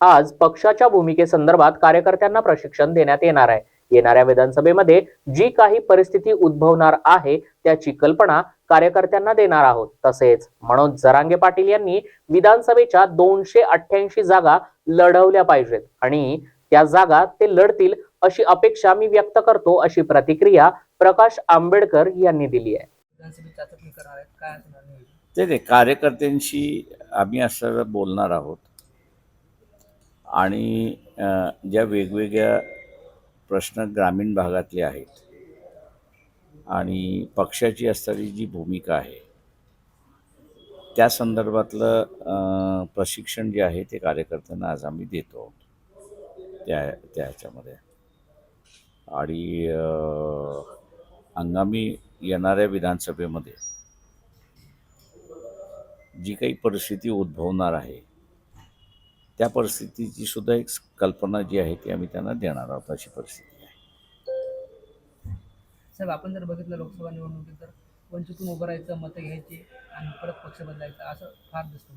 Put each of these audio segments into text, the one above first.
आज पक्षाच्या भूमिकेसंदर्भात कार्यकर्त्यांना प्रशिक्षण देण्यात येणार आहे. येणाऱ्या विधानसभेमध्ये जी काही परिस्थिती उद्भवणार आहे त्याची कल्पना कार्यकर्त्यांना देणार आहोत. तसेच मनोज जरांगे पाटील यांनी विधानसभेच्या दोनशे अठ्ठ्याऐंशी जागा लढवल्या पाहिजेत आणि त्या जागा ते लढतील अशी अपेक्षा मी व्यक्त करतो अशी प्रतिक्रिया प्रकाश आंबेडकर यांनी दिली आहे. ते कार्यकर्त्यांशी आम्ही असं बोलणार आहोत. आणि ज्या वेगवेगळ्या प्रश्न ग्रामीण भागातले आहेत आणि पक्षाची असणारी जी भूमिका आहे त्या संदर्भातलं प्रशिक्षण जे आहे ते कार्यकर्त्यांना आज आम्ही देतो त्या त्या ह्याच्यामध्ये आणि हंगामी येणाऱ्या विधानसभेमध्ये जी काही परिस्थिती उद्भवणार आहे त्या परिस्थितीची सुद्धा एक कल्पना जी आहे ती आम्ही त्यांना देणार आहोत अशी परिस्थिती आहे. साहेब आपण जर बघितलं लोकसभा निवडणुकीत तर वंचितून उभं राहायचं मतं घ्यायची आणि परत पक्ष बदलायचं असं फार दिसतं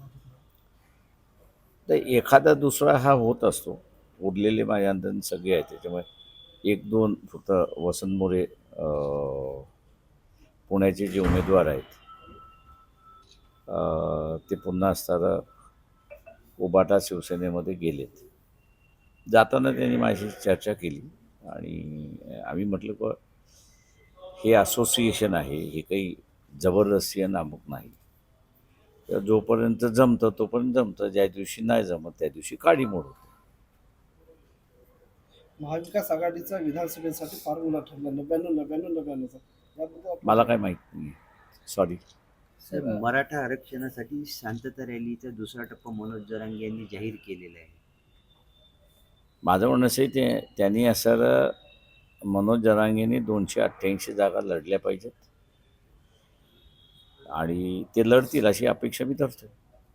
तर एखादा दुसरा हा होत असतो. उरलेले माझ्या अंदाज सगळे आहेत त्याच्यामुळे एक दोन फक्त वसंत मोरे पुण्याचे जे उमेदवार आहेत ते पुन्हा असताना उबाटा शिवसेनेमध्ये गेलेत. जाताना त्यांनी माझ्याशी चर्चा केली आणि आम्ही म्हटलं की हे असोसिएशन आहे हे काही जबरदस्ती अमुक नाही. तर जोपर्यंत जमतं तोपर्यंत जमतं. ज्या दिवशी नाही जमत त्या दिवशी काडी मोड होते महाविकास आघाडीचा विधानसभेसाठी फॉर्म्युला ठरला. नव्याण्णव नव्याण्णव नव्याण्णवचा याबद्दल मला काय माहीत नाही सॉरी साहेब तर मराठा आरक्षणासाठी शांतता रॅलीचा दुसरा टप्पा मनोज जरांगे यांनी जाहीर केलेला आहे. माझं म्हणणं असं आहे ते त्यांनी असं मनोज जरांगेने दोनशे अठ्ठ्याऐंशी जागा लढल्या पाहिजेत. आणि ते लढतील अशी अपेक्षा मी धरतो.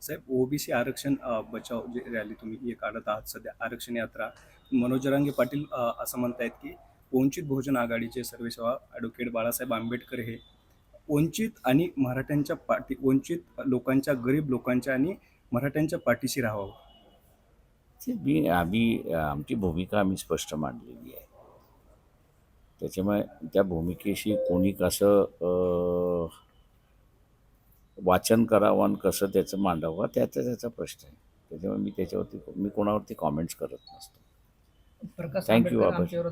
साहेब ओबीसी आरक्षण बचाव जे रॅली तुम्ही हे काढत आहात सध्या आरक्षण यात्रा मनोज जरांगे पाटील असं म्हणतायत की वंचित बहुजन आघाडीचे सर्वेसेवा ॲडव्होकेट बाळासाहेब आंबेडकर हे वंचित आणि मराठ्यांच्या पाठी वंचित लोकांच्या गरीब लोकांच्या आणि मराठ्यांच्या पाठीशी राहावं. मी आम्ही आमची भूमिका आम्ही स्पष्ट मांडलेली आहे. त्याच्यामुळे त्या भूमिकेशी कोणी कसं वाचन करावं आणि कसं त्याचं मांडावं त्याचा त्याचा प्रश्न आहे. त्याच्यामुळे मी त्याच्यावरती मी कोणावरती कॉमेंट्स करत नसतो. प्रकाश Thank